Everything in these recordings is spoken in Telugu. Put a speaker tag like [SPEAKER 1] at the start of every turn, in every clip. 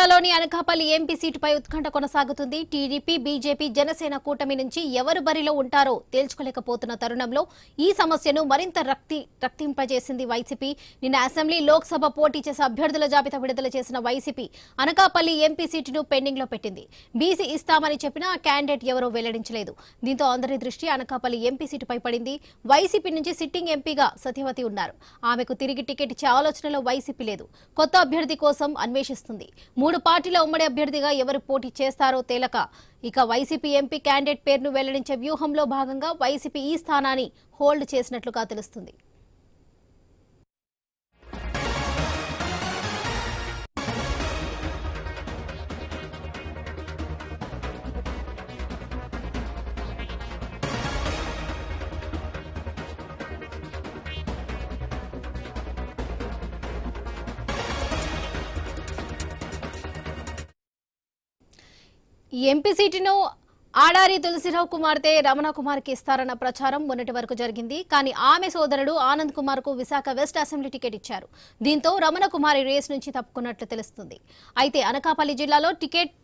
[SPEAKER 1] జిల్లాలోని అనకాపల్లి ఎంపీ సీటుపై ఉత్కంఠ కొనసాగుతుంది. టీడీపీ బీజేపీ జనసేన కూటమి నుంచి ఎవరు బరిలో ఉంటారో తేల్చుకోలేకపోతున్న తరుణంలో ఈ సమస్యను మరింత రక్తి రక్తింపజేసింది వైసీపీ. నిన్న అసెంబ్లీ లోక్సభ పోటీ చేసే అభ్యర్థుల జాబితా విడుదల చేసిన వైసీపీ అనకాపల్లి ఎంపీ సీటును పెండింగ్లో పెట్టింది. బీసీ ఇస్తామని చెప్పినా క్యాండిడేట్ ఎవరో వెల్లడించలేదు. దీంతో అందరి దృష్టి అనకాపల్లి ఎంపీ సీటుపై పడింది. వైసీపీ నుంచి సిట్టింగ్ ఎంపీగా సత్యవతి ఉన్నారు. ఆమెకు తిరిగి టికెట్ ఇచ్చే ఆలోచనలో వైసీపీ లేదు. కొత్త అభ్యర్థి కోసం అన్వేషిస్తుంది. మూడు పార్టీల ఉమ్మడి అభ్యర్థిగా ఎవరు పోటీ చేస్తారో తేలక. ఇక వైసీపీ ఎంపీ క్యాండిడేట్ పేరును వెల్లడించే వ్యూహంలో భాగంగా వైసీపీ ఈ స్థానాన్ని హోల్డ్ చేసినట్లుగా తెలుస్తుంది. ఎంపీ సీటును ఆడారి తులసిరావు కుమార్తె రమణ కుమార్కి ఇస్తారన్న ప్రచారం మొన్నటి వరకు జరిగింది. కానీ ఆమె సోదరుడు ఆనంద్ కుమార్కు విశాఖ వెస్ట్ అసెంబ్లీ టికెట్ ఇచ్చారు. దీంతో రమణ కుమారి రేస్ నుంచి తప్పుకున్నట్లు తెలుస్తుంది. అయితే అనకాపల్లి జిల్లాలో టికెట్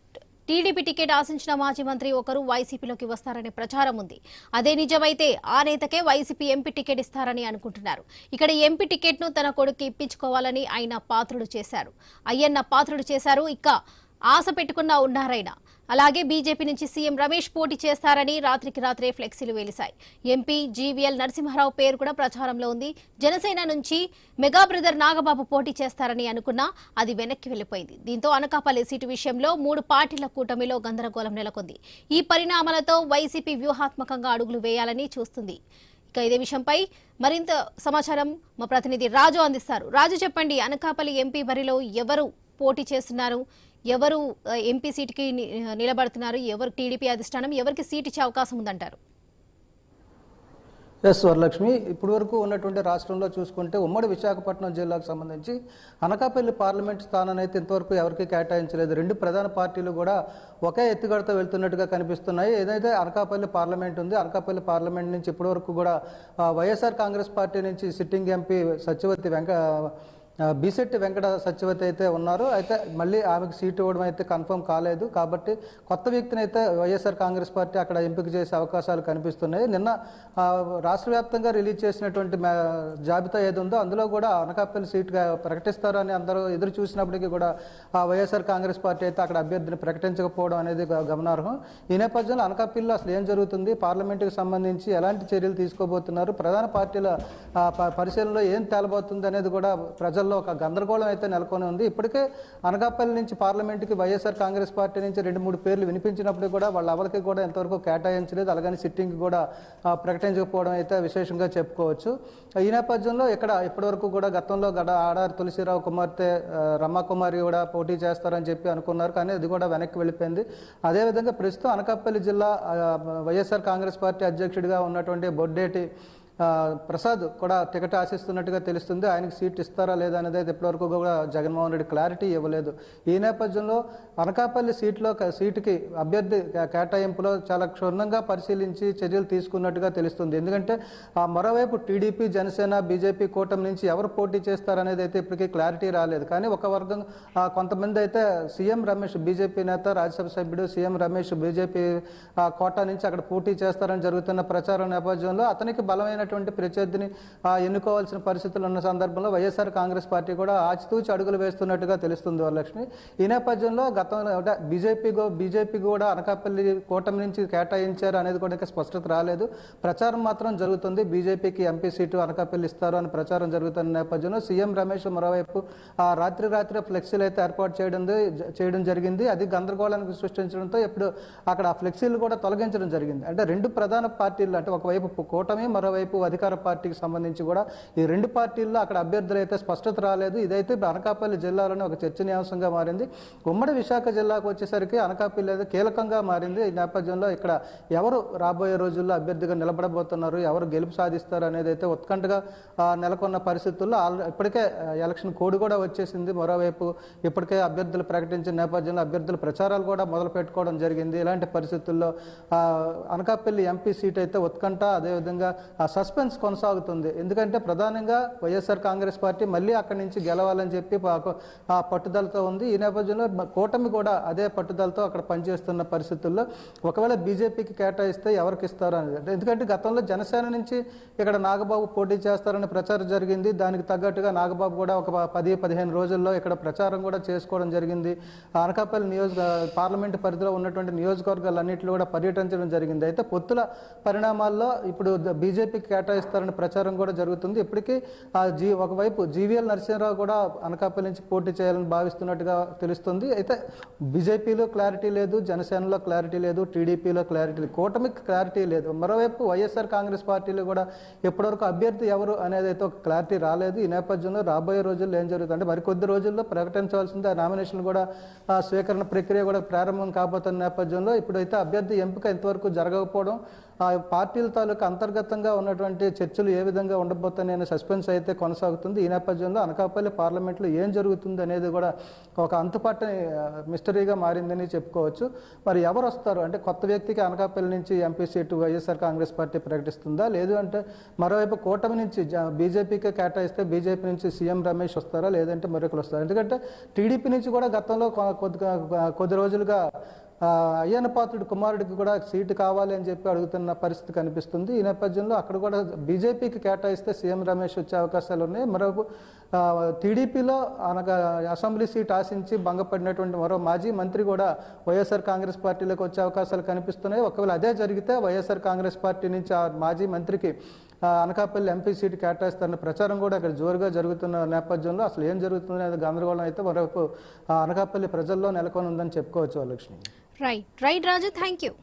[SPEAKER 1] టీడీపీ టికెట్ ఆశించిన మాజీ మంత్రి ఒకరు వైసీపీలోకి వస్తారనే ప్రచారం ఉంది. అదే నిజమైతే ఆ నేతకే వైసీపీ ఎంపీ టికెట్ ఇస్తారని అనుకుంటున్నారు. ఇక్కడ ఎంపీ టికెట్ను తన కొడుకు ఇప్పించుకోవాలని ఆయన పాత్రుడు చేశారు. అయ్యన్న పాత్రుడు చేశారు. ఇక ఆశ పెట్టుకున్నా ఉన్నారైనా అలాగే బీజేపీ నుంచి సీఎం రమేష్ పోటీ చేస్తారని రాత్రికి రాత్రే ఫ్లెక్సీలు వెలిశాయి ఎంపీ జీవీఎల్ నరసింహారావు పేరు కూడా ప్రచారంలో ఉంది. జనసేన నుంచి మెగా బ్రదర్ నాగబాబు పోటీ చేస్తారని అనుకున్నా అది వెనక్కి వెళ్ళిపోయింది దీంతో అనకాపల్లి సీటు విషయంలో మూడు పార్టీల కూటమిలో గందరగోళం నెలకొంది. ఈ పరిణామాలతో వైసీపీ వ్యూహాత్మకంగా అడుగులు వేయాలని చూస్తుంది. ఇక ఇదే విషయంపై మరింత సమాచారం మా ప్రతినిధి రాజు అందిస్తారు. రాజు చెప్పండి అనకాపల్లి ఎంపీ బరిలో ఎవరు పోటీ చేస్తున్నారు? ఎవరు ఎంపీ సీట్కి నిలబడుతున్నారు ఎవరు టీడీపీ అధిష్టానం ఎవరికి సీట్ ఇచ్చే అవకాశం ఉందంటారు?
[SPEAKER 2] ఎస్ వరలక్ష్మి ఇప్పటి వరకు ఉన్నటువంటి రాష్ట్రంలో చూసుకుంటే ఉమ్మడి విశాఖపట్నం జిల్లాకు సంబంధించి అనకాపల్లి పార్లమెంట్ స్థానాన్ని అయితే ఇంతవరకు ఎవరికి కేటాయించలేదు. రెండు ప్రధాన పార్టీలు కూడా ఒకే ఎత్తుగడత వెళ్తున్నట్టుగా కనిపిస్తున్నాయి. ఏదైతే అనకాపల్లి పార్లమెంట్ ఉంది అనకాపల్లి పార్లమెంట్ నుంచి ఇప్పటి వరకు కూడా వైఎస్ఆర్ కాంగ్రెస్ పార్టీ నుంచి సిట్టింగ్ ఎంపీ సత్యవతి వెంక బీసెట్టి వెంకట సత్యవతి అయితే ఉన్నారు. అయితే మళ్ళీ ఆమెకు సీటు ఇవ్వడం అయితే కన్ఫర్మ్ కాలేదు. కాబట్టి కొత్త వ్యక్తిని అయితే వైఎస్ఆర్ కాంగ్రెస్ పార్టీ అక్కడ ఎంపిక చేసే అవకాశాలు కనిపిస్తున్నాయి. నిన్న రాష్ట్ర వ్యాప్తంగా రిలీజ్ చేసినటువంటి జాబితా ఏది ఉందో అందులో కూడా అనకాపల్లి సీటుగా ప్రకటిస్తారు అని అందరూ ఎదురు చూసినప్పటికీ కూడా ఆ వైఎస్ఆర్ కాంగ్రెస్ పార్టీ అయితే అక్కడ అభ్యర్థిని ప్రకటించకపోవడం అనేది గమనార్హం. ఈ నేపథ్యంలో అనకాపల్లిలో అసలు ఏం జరుగుతుంది? పార్లమెంటుకి సంబంధించి ఎలాంటి చర్యలు తీసుకోబోతున్నారు? ప్రధాన పార్టీల పరిశీలనలో ఏం తేలబోతుంది అనేది కూడా ప్రజల్లో ఒక గందరగోళం అయితే నెలకొని ఉంది. ఇప్పటికే అనకాపల్లి నుంచి పార్లమెంటుకి వైఎస్ఆర్ కాంగ్రెస్ పార్టీ నుంచి రెండు మూడు పేర్లు వినిపించినప్పుడు కూడా వాళ్ళ ఎవరికి కూడా ఎంతవరకు కేటాయించలేదు. అలాగని సిట్టింగ్ కూడా ప్రకటించకపోవడం అయితే విశేషంగా చెప్పుకోవచ్చు. ఈ నేపథ్యంలో ఇక్కడ ఇప్పటివరకు కూడా గతంలో గడ ఆడారి తులసిరావు కుమార్తె రమ్మకుమారి రమాకుమారి కూడా పోటీ చేస్తారని చెప్పి అనుకున్నారు. కానీ అది కూడా వెనక్కి వెళ్ళిపోయింది. అదేవిధంగా ప్రస్తుతం అనకాపల్లి జిల్లా వైఎస్ఆర్ కాంగ్రెస్ పార్టీ అధ్యక్షుడిగా ఉన్నటువంటి బొడ్డేటి ప్రసాద్ కూడా టికెట్ ఆశిస్తున్నట్టుగా తెలుస్తుంది. ఆయనకి సీట్ ఇస్తారా లేదా అనేది అయితే ఇప్పటివరకు కూడా జగన్మోహన్ రెడ్డి క్లారిటీ ఇవ్వలేదు. ఈ నేపథ్యంలో అనకాపల్లి సీట్లో సీటుకి అభ్యర్థి కేటాయింపులో చాలా క్షుణ్ణంగా పరిశీలించి చర్యలు తీసుకున్నట్టుగా తెలుస్తుంది. ఎందుకంటే ఆ మరోవైపు టీడీపీ జనసేన బీజేపీ కూటమి నుంచి ఎవరు పోటీ చేస్తారనేది అయితే ఇప్పటికీ క్లారిటీ రాలేదు. కానీ ఒక వర్గం కొంతమంది అయితే సీఎం రమేష్ బీజేపీ నేత రాజ్యసభ సభ్యుడు సీఎం రమేష్ బీజేపీ కోటా నుంచి అక్కడ పోటీ చేస్తారని జరుగుతున్న ప్రచారం నేపథ్యంలో అతనికి బలమైన బలమైనటువంటి ప్రత్యర్థిని ఎన్నుకోవాల్సిన పరిస్థితులు ఉన్న సందర్భంలో వైఎస్ఆర్ కాంగ్రెస్ పార్టీ కూడా ఆచితూచి అడుగులు వేస్తున్నట్టుగా తెలుస్తుంది వరలక్ష్మి. ఈ నేపథ్యంలో గతంలో అంటే బీజేపీ బీజేపీ కూడా అనకాపల్లి కూటమి నుంచి కేటాయించారు అనేది కూడా ఇంకా స్పష్టత రాలేదు. ప్రచారం మాత్రం జరుగుతుంది. బీజేపీకి ఎంపీ సీటు అనకాపల్లి ఇస్తారు అని ప్రచారం జరుగుతున్న నేపథ్యంలో సీఎం రమేష్ మరోవైపు ఆ రాత్రి రాత్రి ఫ్లెక్సీలు అయితే ఏర్పాటు చేయడం చేయడం జరిగింది. అది గందరగోళానికి సృష్టించడంతో ఇప్పుడు అక్కడ ఆ ఫ్లెక్సీలు కూడా తొలగించడం జరిగింది. అంటే రెండు ప్రధాన పార్టీలు అంటే ఒకవైపు కూటమి మరోవైపు అధికార పార్టీకి సంబంధించి కూడా ఈ రెండు పార్టీల్లో అక్కడ అభ్యర్థులు అయితే స్పష్టత రాలేదు. ఇదైతే అనకాపల్లి జిల్లాలోనే ఒక చర్చనీయాంశంగా మారింది. ఉమ్మడి విశాఖ జిల్లాకు వచ్చేసరికి అనకాపల్లి అయితే కీలకంగా మారింది. ఈ నేపథ్యంలో ఇక్కడ ఎవరు రాబోయే రోజుల్లో అభ్యర్థిగా నిలబడబోతున్నారు? ఎవరు గెలుపు సాధిస్తారు అనేది అయితే ఉత్కంఠగా నెలకొన్న పరిస్థితుల్లో ఇప్పటికే ఎలక్షన్ కోడ్ కూడా వచ్చేసింది. మరోవైపు ఇప్పటికే అభ్యర్థులు ప్రకటించిన నేపథ్యంలో అభ్యర్థుల ప్రచారాలు కూడా మొదలు పెట్టుకోవడం జరిగింది. ఇలాంటి పరిస్థితుల్లో అనకాపల్లి ఎంపీ సీట్ అయితే ఉత్కంఠ అదేవిధంగా ఆ సస్పెన్స్ కొనసాగుతుంది. ఎందుకంటే ప్రధానంగా వైఎస్ఆర్ కాంగ్రెస్ పార్టీ మళ్ళీ అక్కడి నుంచి గెలవాలని చెప్పి ఆ పట్టుదలతో ఉంది. ఈ నేపథ్యంలో కూటమి కూడా అదే పట్టుదలతో అక్కడ పనిచేస్తున్న పరిస్థితుల్లో ఒకవేళ బీజేపీకి కేటాయిస్తే ఎవరికి ఇస్తారు అనేది ఎందుకంటే గతంలో జనసేన నుంచి ఇక్కడ నాగబాబు పోటీ చేస్తారని ప్రచారం జరిగింది. దానికి తగ్గట్టుగా నాగబాబు కూడా ఒక పది పదిహేను రోజుల్లో ఇక్కడ ప్రచారం కూడా చేసుకోవడం జరిగింది. అనకాపల్లి నియోజక పార్లమెంటు పరిధిలో ఉన్నటువంటి నియోజకవర్గాలన్నింటిలో కూడా పర్యటించడం జరిగింది. అయితే పొత్తుల పరిణామాల్లో ఇప్పుడు బీజేపీకి కేటాయిస్తారని ప్రచారం కూడా జరుగుతుంది. ఇప్పటికీ ఆ జీ ఒకవైపు జీవీఎల్ నరసింహరావు కూడా అనకాపల్లి నుంచి పోటీ చేయాలని భావిస్తున్నట్టుగా తెలుస్తుంది. అయితే బీజేపీలో క్లారిటీ లేదు జనసేనలో క్లారిటీ లేదు టీడీపీలో క్లారిటీ లేదు కూటమికి క్లారిటీ లేదు. మరోవైపు వైఎస్ఆర్ కాంగ్రెస్ పార్టీలో కూడా ఇప్పటివరకు అభ్యర్థి ఎవరు అనేది అయితే ఒక క్లారిటీ రాలేదు. ఈ నేపథ్యంలో రాబోయే రోజుల్లో ఏం జరుగుతుంది అంటే మరికొద్ది రోజుల్లో ప్రకటించవలసింది ఆ నామినేషన్ కూడా ఆ స్వీకరణ ప్రక్రియ కూడా ప్రారంభం కాబోతున్న నేపథ్యంలో ఇప్పుడైతే అభ్యర్థి ఎంపిక ఇంతవరకు జరగకపోవడం ఆ పార్టీల తాలూకు అంతర్గతంగా ఉన్నటువంటి చర్చలు ఏ విధంగా ఉండబోతున్నాయని సస్పెన్స్ అయితే కొనసాగుతుంది. ఈ నేపథ్యంలో అనకాపల్లి పార్లమెంట్లో ఏం జరుగుతుంది అనేది కూడా ఒక అంతుపట్టని మిస్టరీగా మారిందని చెప్పుకోవచ్చు. మరి ఎవరు వస్తారు? అంటే కొత్త వ్యక్తికి అనకాపల్లి నుంచి MP seat YSR Congress party ప్రకటిస్తుందా? లేదు అంటే మరోవైపు కూటమి నుంచి జ- బీజేపీకే కేటాయిస్తే బీజేపీ నుంచి సీఎం రమేష్ వస్తారా? లేదంటే మరొకరు వస్తారా? ఎందుకంటే టీడీపీ నుంచి కూడా గతంలో కొ- కొద్దిగా కొద్ది రోజులుగా ఆ, కుమారుడికి కూడా సీటు కావాలి అని చెప్పి అడుగుతున్న పరిస్థితి కనిపిస్తుంది. ఈ నేపథ్యంలో అక్కడ కూడా బీజేపీకి కేటాయిస్తే సీఎం రమేష్ వచ్చే అవకాశాలు ఉన్నాయి. మరొక టీడీపీలో అనగా అసెంబ్లీ సీట్ ఆశించి భంగపడినటువంటి మరో మాజీ మంత్రి కూడా వైఎస్ఆర్ కాంగ్రెస్ పార్టీలోకి వచ్చే అవకాశాలు కనిపిస్తున్నాయి. ఒకవేళ అదే జరిగితే వైఎస్ఆర్ కాంగ్రెస్ పార్టీ నుంచి ఆ మాజీ మంత్రికి అనకాపల్లి ఎంపీ సీటు కేటాయిస్తారన్న ప్రచారం కూడా ఇక్కడ జోరుగా జరుగుతున్న నేపథ్యంలో అసలు ఏం జరుగుతుంది అనేది గందరగోళం అయితే మరొక అనకాపల్లి ప్రజల్లో నెలకొని ఉందని చెప్పుకోవచ్చు Lakshmi
[SPEAKER 1] Right, right Rajat. thank you.